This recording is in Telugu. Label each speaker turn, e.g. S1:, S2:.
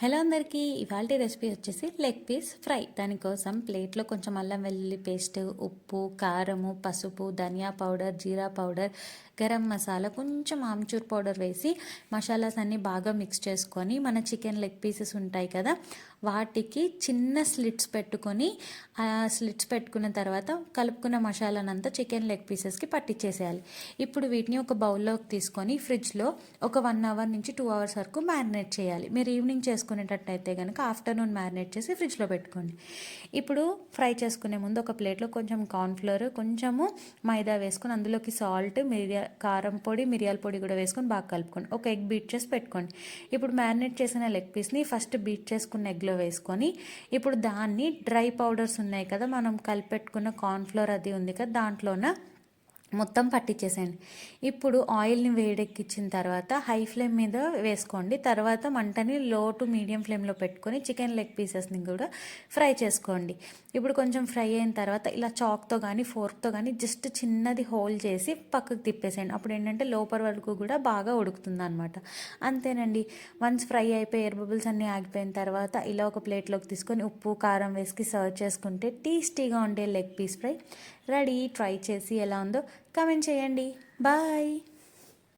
S1: హలో అందరికీ ఇవాళ రెసిపీ వచ్చేసి లెగ్ పీస్ ఫ్రై. దానికోసం ప్లేట్లో కొంచెం అల్లం వెల్లుల్లి పేస్ట్ ఉప్పు కారము పసుపు ధనియా పౌడర్ జీరా పౌడర్ గరం మసాలా కొంచెం ఆమ్చూర్ పౌడర్ వేసి మసాలాస్ అన్నీ బాగా మిక్స్ చేసుకొని మన చికెన్ లెగ్ పీసెస్ ఉంటాయి కదా వాటికి చిన్న స్లిట్స్ పెట్టుకొని ఆ స్లిట్స్ పెట్టుకున్న తర్వాత కలుపుకున్న మసాలానంతా చికెన్ లెగ్ పీసెస్కి పట్టించేసేయాలి ఇప్పుడు వీటిని ఒక బౌల్లోకి తీసుకొని ఫ్రిడ్జ్లో ఒక వన్ అవర్ నుంచి టూ అవర్స్ వరకు మ్యారినేట్ చేయాలి. మీరు ఈవినింగ్ చేసుకునేటట్టయితే కనుక ఆఫ్టర్నూన్ మ్యారినేట్ చేసి ఫ్రిడ్జ్లో పెట్టుకోండి. ఇప్పుడు ఫ్రై చేసుకునే ముందు ఒక ప్లేట్లో కొంచెం కార్న్ఫ్లోర్ కొంచెము మైదా వేసుకొని అందులోకి సాల్ట్ మిరియా కారం పొడి మిరియాల పొడి కూడా వేసుకొని బాగా కలుపుకోండి. ఒక ఎగ్ బీట్ చేసి పెట్టుకోండి. ఇప్పుడు మ్యారినేట్ చేసిన లెగ్ పీస్ని ఫస్ట్ బీట్ చేసుకున్న ఎగ్లో వేసుకొని ఇప్పుడు దాన్ని డ్రై పౌడర్స్ ఉన్నాయి కదా మనం కలిపెట్టుకున్న కార్న్ఫ్లోర్ అది ఉంది కదా దాంట్లోన మొత్తం పట్టించేసేయండి. ఇప్పుడు ఆయిల్ని వేడెక్కించిన తర్వాత హై ఫ్లేమ్ మీద వేసుకోండి. తర్వాత మంటని లో టు మీడియం ఫ్లేమ్లో పెట్టుకొని చికెన్ లెగ్ పీసెస్ని కూడా ఫ్రై చేసుకోండి. ఇప్పుడు కొంచెం ఫ్రై అయిన తర్వాత ఇలా చాక్తో కానీ ఫోర్క్తో కానీ జస్ట్ చిన్నది హోల్ చేసి పక్కకు తిప్పేసేయండి. అప్పుడు ఏంటంటే లోపల వరకు కూడా బాగా ఉడుకుతుంది అనమాట అంతేనండి. వన్స్ ఫ్రై అయిపోయి ఎయిర్ బబుల్స్ అన్నీ ఆగిపోయిన తర్వాత ఇలా ఒక ప్లేట్లోకి తీసుకొని ఉప్పు కారం వేసి సర్వ్ చేసుకుంటే టేస్టీగా ఉండే leg piece fry. Ready try చేసి ఎలా ఉందో కమెంట్ చేయండి. బాయ్.